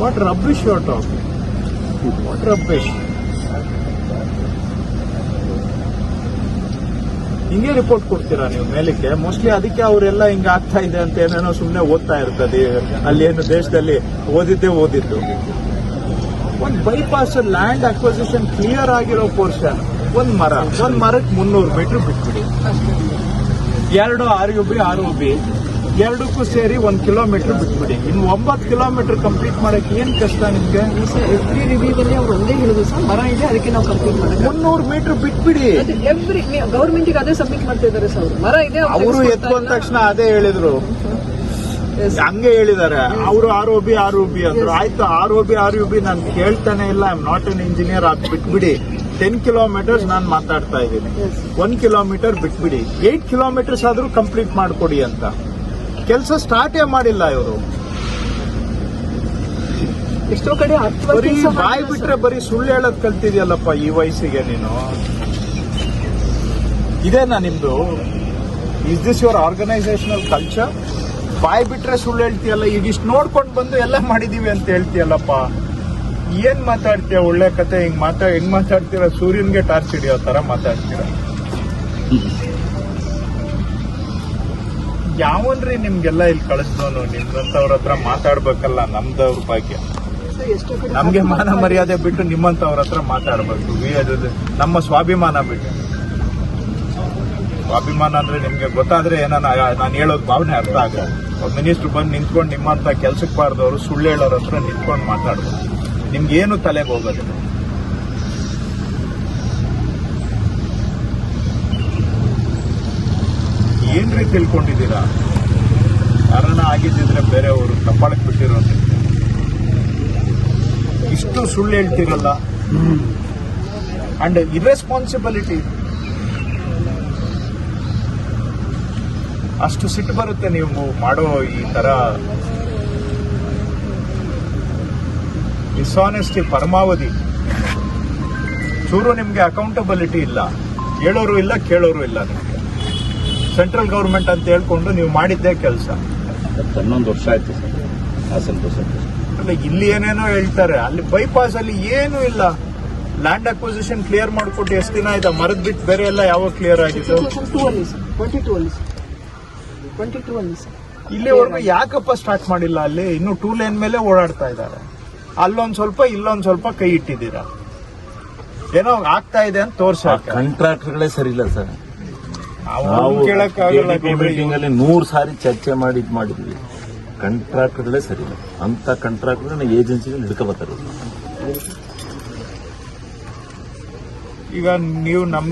What rubbish your talk what rubbish ಹಿಂಗೆ report ಕೊಡ್ತೀರಾ ನೀವು ಮೇಲಕ್ಕೆ? ಮೋಸ್ಟ್ಲಿ ಅದಕ್ಕೆ ಅವರೆಲ್ಲ ಹಿಂಗೆ ಆಗ್ತಾ ಇದೆ ಅಂತ ಏನೇನೋ ಸುಮ್ಮನೆ ಓದ್ತಾ ಇರ್ತದೆ. ಅಲ್ಲಿ ಏನು ದೇಶದಲ್ಲಿ ಓದಿದ್ದೇ ಓದಿದ್ದು. ಒಂದು ಬೈಪಾಸ್ ಲ್ಯಾಂಡ್ ಅಕ್ವಸಿಷನ್ ಕ್ಲಿಯರ್ ಆಗಿರೋ ಪೋರ್ಷನ್ ಒಂದು ಮರ. ಒಂದು ಮರಕ್ಕೆ ಮುನ್ನೂರು ಮೀಟರ್ ಬಿಟ್ಬಿಡಿ. ಎರಡು, ಆರು ಯು ಬಿ ಆರು ಬಿ ಎರಡಕ್ಕೂ ಸೇರಿ ಒಂದ್ ಕಿಲೋಮೀಟರ್ ಬಿಟ್ಬಿಡಿ. ಇನ್ನು ಒಂಬತ್ತು ಕಿಲೋಮೀಟರ್ ಕಂಪ್ಲೀಟ್ ಮಾಡಕ್ಕೆ ಏನ್ ಕಷ್ಟ ನಿಮ್ಗೆ? ಎವ್ರಿ ರಿವ್ಯೂದಲ್ಲಿ ಅವ್ರು ಒಂದೇ ಹೇಳುದು ಸರ್ ಮರ ಇದೆ ಅದಕ್ಕೆ ನಾವು ಕಂಪ್ಲೀಟ್ ಮುನ್ನೂರು ಮೀಟರ್ ಬಿಟ್ಬಿಡಿ. ಎವ್ರಿ ಗೌರ್ಮೆಂಟ್ ಅದೇ ಸಬ್ಮಿಟ್ ಮಾಡ್ತಾ ಇದ್ದಾರೆ ಸರ್. ಅವ್ರು. ಮರ ಇದೆ ಅವರು ಎತ್ಕೊಂಡ ತಕ್ಷಣ ಅದೇ ಹೇಳಿದ್ರು. ಹಂಗೆ ಹೇಳಿದ್ದಾರೆ. ಅವರು R O B R O B ಅಂದ್ರು. ಆಯ್ತು R O B R U B ನಾನು ಕೇಳ್ತಾನೆ ಇಲ್ಲ. I am not an engineer ಆಗಿ ಬಿಟ್ಬಿಡಿ. ಟೆನ್ ಕಿಲೋಮೀಟರ್ಸ್ ನಾನು ಮಾತಾಡ್ತಾ ಇದ್ದೀನಿ. ಒನ್ ಕಿಲೋಮೀಟರ್ ಬಿಟ್ಬಿಡಿ. ಏಟ್ ಕಿಲೋಮೀಟರ್ಸ್ ಆದ್ರೂ ಕಂಪ್ಲೀಟ್ ಮಾಡಿಕೊಡಿ ಅಂತ. ಕೆಲಸ ಸ್ಟಾರ್ಟೇ ಮಾಡಿಲ್ಲ ಇವರು. ಎಷ್ಟೋ ಕಡೆ ಬರೀ ಬಾಯಿ ಬಿಟ್ರೆ ಬರೀ ಸುಳ್ಳು ಹೇಳೋದ್ ಕಲ್ತಿದ್ಯಲ್ಲಪ್ಪ ಈ ವಯಸ್ಸಿಗೆ ನೀನು? ಇದೇನಾ ನಿಮ್ದು? Is this your organisational culture ಬಾಯಿ ಬಿಟ್ರೆ ಸುಳ್ಳು ಹೇಳ್ತೀಯಲ್ಲ ಈಗ ಇಷ್ಟು ನೋಡ್ಕೊಂಡು ಬಂದು ಎಲ್ಲ ಮಾಡಿದೀವಿ ಅಂತ ಹೇಳ್ತೀಯಲ್ಲಪ್ಪ. ಏನ್ ಮಾತಾಡ್ತೀಯ? ಒಳ್ಳೆ ಕತೆ ಹಿಂಗ್ ಮಾತಾ ಹೆಂಗ್ ಮಾತಾಡ್ತೀರ? ಸೂರ್ಯನ್ಗೆ ಟಾರ್ಚ್ ಹಿಡಿಯೋ ತರ ಮಾತಾಡ್ತೀರ. ಯಾವನ್ರಿ ನಿಮ್ಗೆಲ್ಲ ಇಲ್ಲಿ ಕಳಿಸ್ದವನು ನಿಮ್ದಂತವ್ರ ಹತ್ರ ಮಾತಾಡ್ಬೇಕಲ್ಲ ನಮ್ದವ್ರ ಭಾಗ್ಯ. ನಮ್ಗೆ ಮಾನ ಮರ್ಯಾದೆ ಬಿಟ್ಟು ನಿಮ್ಮಂತವ್ರ ಹತ್ರ ಮಾತಾಡ್ಬೇಕು. ನಮ್ಮ ಸ್ವಾಭಿಮಾನ ಬಿಟ್ಟು. ಸ್ವಾಭಿಮಾನ ಅಂದ್ರೆ ನಿಮ್ಗೆ ಗೊತ್ತಾದ್ರೆ ಏನಾನ ನಾನು ಹೇಳೋದು ಭಾವನೆ ಅರ್ಥ ಆಗಲ್ಲ. ಮಿನಿಸ್ಟರ್ ಬಂದು ನಿಂತ್ಕೊಂಡು ನಿಮ್ಮಂತ ಕೆಲ್ಸಕ್ಕೆ ಬಾರ್ದವ್ರು ಸುಳ್ಳು ಹೇಳೋರ ಹತ್ರ ನಿಂತ್ಕೊಂಡು ಮಾತಾಡ್ಬೋದು ನಿಮ್ಗೆ ಏನು ತಲೆಗೆ ಹೋಗೋದಿಲ್ಲ. ತಿಳ್ಕೊಂಡಿದ್ದೀರಾ? ಕಾರಣ ಆಗಿದ್ದಿದ್ರೆ ಬೇರೆಯವರು ಕಪ್ಪಾಳಕ್ಕೆ ಬಿಟ್ಟಿರೋದು. ಇಷ್ಟು ಸುಳ್ಳು ಹೇಳ್ತಿರಲ್ಲ? ಅಂಡ್ ಇರ್ರೆಸ್ಪಾನ್ಸಿಬಿಲಿಟಿ ಅಷ್ಟು ಸಿಟ್ಟು ಬರುತ್ತೆ ನೀವು ಮಾಡೋ ಈ ತರ ಡಿಸಾನೆಸ್ಟಿ ಪರಮಾವಧಿ. ಚೂರು ನಿಮಗೆ ಅಕೌಂಟಬಿಲಿಟಿ ಇಲ್ಲ. ಹೇಳೋರು ಇಲ್ಲ, ಕೇಳೋರು ಇಲ್ಲ ನಿಮ್ಗೆ. ಸೆಂಟ್ರಲ್ ಗೌರ್ಮೆಂಟ್ ಅಂತ ಹೇಳ್ಕೊಂಡು ನೀವು ಮಾಡಿದ್ದೇ ಕೆಲಸ. ಹನ್ನೊಂದು ವರ್ಷ ಆಯ್ತು ಸರ್ ಹಾಸನ ಬಸಪ್ಪ ಅಲ್ಲ ಇಲ್ಲಿ ಏನೇನೋ ಹೇಳ್ತಾರೆ ಅಲ್ಲಿ ಬೈಪಾಸ್ ಅಲ್ಲಿ ಏನು ಇಲ್ಲ. ಲ್ಯಾಂಡ್ ಅಕ್ವಿಸಿಷನ್ ಕ್ಲಿಯರ್ ಮಾಡಿಕೊಟ್ಟು ಎಷ್ಟು ದಿನ ಆಯ್ತಾ ಮರದ್ ಬಿಟ್ಟು ಬೇರೆ ಎಲ್ಲ ಯಾವಾಗ ಕ್ಲಿಯರ್ ಆಗಿತ್ತು 2002 ಅಲ್ಲಿ ಸರ್ ಟ್ವೆಂಟಿ ಟೂ ಅಲ್ಲಿ ಟ್ವೆಂಟಿ ಟೂ ಅಲ್ಲಿ ಸರ್. ಇಲ್ಲಿವರೆಗೂ ಯಾಕಪ್ಪ ಸ್ಟಾರ್ಟ್ ಮಾಡಿಲ್ಲ ಅಲ್ಲಿ? ಇನ್ನು ಟೂ ಲೈನ್ ಮೇಲೆ ಓಡಾಡ್ತಾ ಇದ್ದಾರೆ. ಅಲ್ಲೊಂದ್ ಸ್ವಲ್ಪ ಇಲ್ಲೊಂದ್ ಸ್ವಲ್ಪ ಕೈ ಇಟ್ಟಿದ್ದೀರಾ? ಏನೋ ಆಗ್ತಾ ಇದೆ ಅಂತ ತೋರ್ಸ ಕಾಂಟ್ರಾಕ್ಟರ್ಗಳೇ ಸರಿ ಇಲ್ಲ ಸರ್. ನಾವು ಮೀಟಿಂಗ್ ಅಲ್ಲಿ ನೂರ್ ಸಾರಿ ಚರ್ಚೆ ಮಾಡಿ ಮಾಡಿದ್ವಿ. ಕಾಂಟ್ರಾಕ್ಟರ್ಗಳೇ ಸರಿ ಇಲ್ಲ. ಅಂತ ಕಾಂಟ್ರಾಕ್ಟರ್ ಏಜೆನ್ಸಿಗಳು ಹಿಡ್ಕೋಬತ್ತಾರ ಈಗ ನೀವು ನಮ್ಗೆ